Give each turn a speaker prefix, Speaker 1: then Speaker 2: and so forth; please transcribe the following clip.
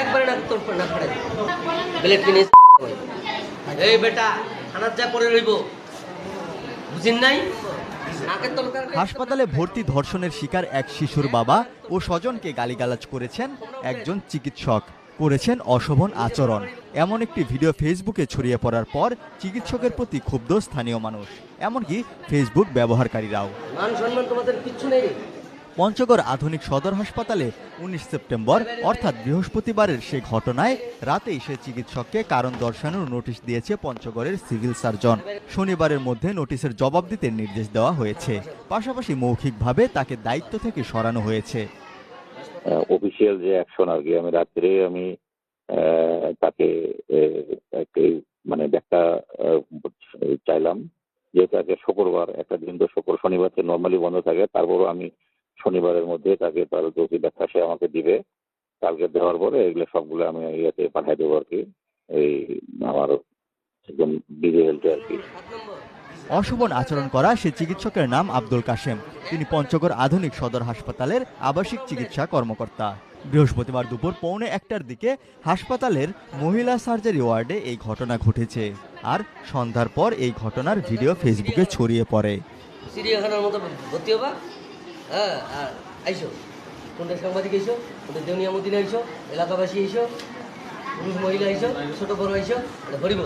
Speaker 1: একবারে না তোর না ব্লেড কিনে এই বেটা থানার যা পরে রইব। বুঝিন নাই?
Speaker 2: হাসপাতালে ভর্তি ধর্ষণের শিকার এক শিশুর বাবা ও স্বজনকে গালিগালাজ করেছেন একজন চিকিৎসক। করেছেন অশোভন আচরণ। এমন একটি ভিডিও ফেসবুকে ছড়িয়ে পড়ার পর চিকিৎসকের প্রতি ক্ষুব্ধ স্থানীয় মানুষ। এমনকি ফেসবুক ব্যবহারকারীরাও।
Speaker 1: মান সম্মান তোমাদের কিচ্ছু নেই।
Speaker 2: পঞ্চগড় আধুনিক সদর হাসপাতালে উনিশ সেপ্টেম্বর, অর্থাৎ বৃহস্পতিবারের সে ঘটনায় রাতেই সে চিকিৎসককে কারণ দর্শানোর নোটিশ দিয়েছে পঞ্চগড়ের সিভিল সার্জন। শনিবারের মধ্যে নোটিশের জবাব দিতে নির্দেশ দেওয়া হয়েছে। পাশাপাশি মৌখিকভাবে তাকে দায়িত্ব থেকে সরানো হয়েছে।
Speaker 3: অফিসিয়াল যে অ্যাকশন কি, আমি রাত্রে আমি তাকে মানে ব্যাখ্যা চাইলাম যেহেতু শুক্রবার, একটা দিন তো শুক্র, শনিবার নর্মালি বন্ধ থাকে, তারপরও আমি শনিবারের মধ্যে তাকে তার যৌক্তিক ব্যাখ্যা সে আমাকে দিবে। কালকে দেওয়ার পরে এগুলো সবগুলো আমি ইয়েতে পাঠিয়ে দেবো আর কি। এই আমার একদম হেলথে আর কি।
Speaker 2: অশোভন আচরণ করা সে চিকিৎসকের নাম আব্দুল কাশেম। তিনি পঞ্চগড় আধুনিক সদর হাসপাতালের আবাসিক চিকিৎসা কর্মকর্তা। বৃহস্পতিবার দুপুর পৌনে একটার দিকে হাসপাতালের মহিলা সার্জারি ওয়ার্ডে এই ঘটনা ঘটেছে আর সন্ধ্যার পর এই ঘটনার ভিডিও ফেসবুকে ছড়িয়ে পড়ে।
Speaker 1: চিড়িয়াখানার মতো ভর্তি হবা? হ্যাঁ আর আইসো। কোনটা সাংবাদিক আইসো, কোনটা দেউনিয়া মদিনা আইসো, এলাকাবাসী আইসো, পুরুষ মহিলা আইসো, ছোট বড় আইসো, এটা ভরিব।